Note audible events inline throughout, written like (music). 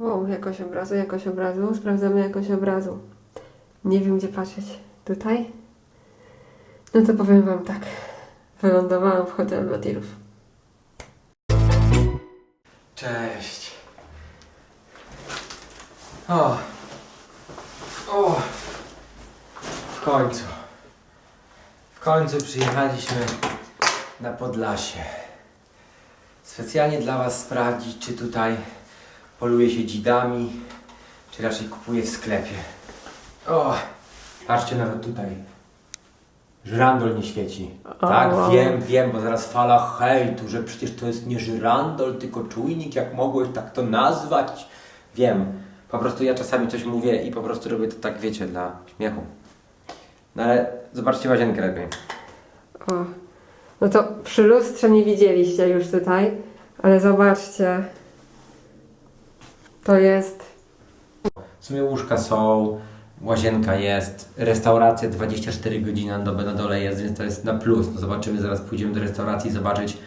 O, jakość obrazu, jakość obrazu. Sprawdzamy jakość obrazu. Nie wiem, gdzie patrzeć. Tutaj? No to powiem Wam tak. Wylądowałam w hotelu Latirów. Cześć. O. O. W końcu. W końcu przyjechaliśmy na Podlasie. Specjalnie dla Was sprawdzić, czy tutaj poluje się dzidami, czy raczej kupuje w sklepie. O. Patrzcie nawet tutaj. Żyrandol nie świeci. Tak, wow. wiem, wiem, bo zaraz fala hejtu, że przecież to jest nie żyrandol, tylko czujnik, jak mogłeś tak to nazwać. Wiem, po prostu ja czasami coś mówię i po prostu robię to tak, wiecie, dla śmiechu. No ale zobaczcie łazienkę lepiej. O. No to przy lustrze nie widzieliście już tutaj, ale zobaczcie. To jest. W sumie łóżka są, łazienka jest, restauracja 24 godziny na dobę na dole jest, więc to jest na plus. No zobaczymy, zaraz pójdziemy do restauracji zobaczyć,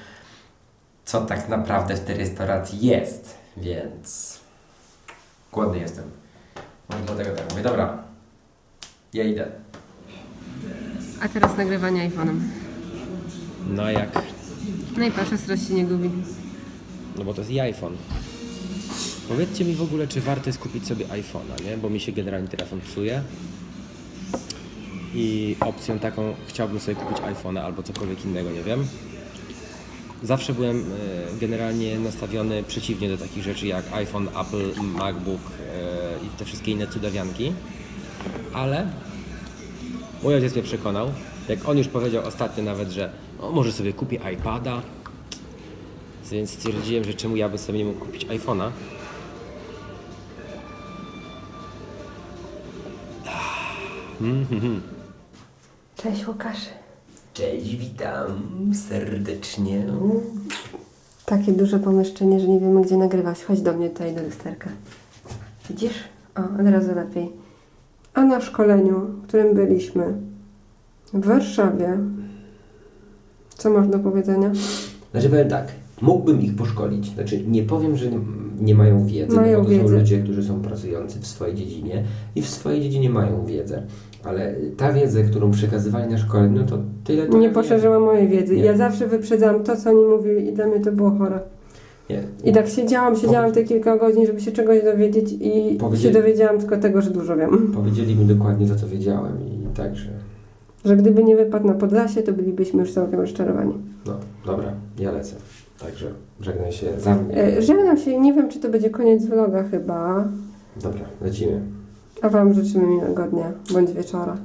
co tak naprawdę w tej restauracji jest, więc głodny jestem. Może dlatego tak mówię. Dobra, ja idę. A teraz nagrywanie iPhone'em. No jak? No i patrz, ostrość się nie gubi. No bo to jest i iPhone. Powiedzcie mi w ogóle, czy warto jest kupić sobie iPhone'a, nie? Bo mi się generalnie telefon psuje. I opcją taką chciałbym sobie kupić iPhone'a albo cokolwiek innego, nie wiem. Zawsze byłem e, generalnie nastawiony przeciwnie do takich rzeczy jak iPhone, Apple, MacBook e, i te wszystkie inne cudawianki. Ale mój ojciec mnie przekonał, jak on już powiedział ostatnio nawet, że o, może sobie kupi iPada, więc stwierdziłem, że czemu ja bym sobie nie mógł kupić iPhone'a. Cześć Łukasz. Cześć, witam serdecznie. Takie duże pomieszczenie, że nie wiemy gdzie nagrywać. Chodź do mnie tutaj do lusterka. Widzisz? O, od razu lepiej. A na szkoleniu, w którym byliśmy w Warszawie, co masz do powiedzenia? Znaczy powiem tak, mógłbym ich poszkolić. Znaczy nie powiem, że nie, mają wiedzy, Mają bo to wiedzę. są ludzie, którzy są pracujący w swojej dziedzinie i w swojej dziedzinie mają wiedzę. Ale ta wiedza, którą przekazywali na szkoleniu, no to tyle to Nie poszerzyła mojej wiedzy. Nie. Ja zawsze wyprzedzałam to, co oni mówili i dla mnie to było chore. Nie. I tak siedziałam, siedziałam te kilka godzin, żeby się czegoś dowiedzieć i się dowiedziałam tylko tego, że dużo wiem. (laughs) Powiedzieli mi dokładnie to, co wiedziałem i także, Że gdyby nie wypadł na Podlasie, to bylibyśmy już całkiem rozczarowani. no dobra, ja lecę. Także żegnaj się za mnie. Żegnam się, nie wiem, czy to będzie koniec vloga chyba, Dobra, lecimy. a Wam życzymy miłego dnia bądź wieczora.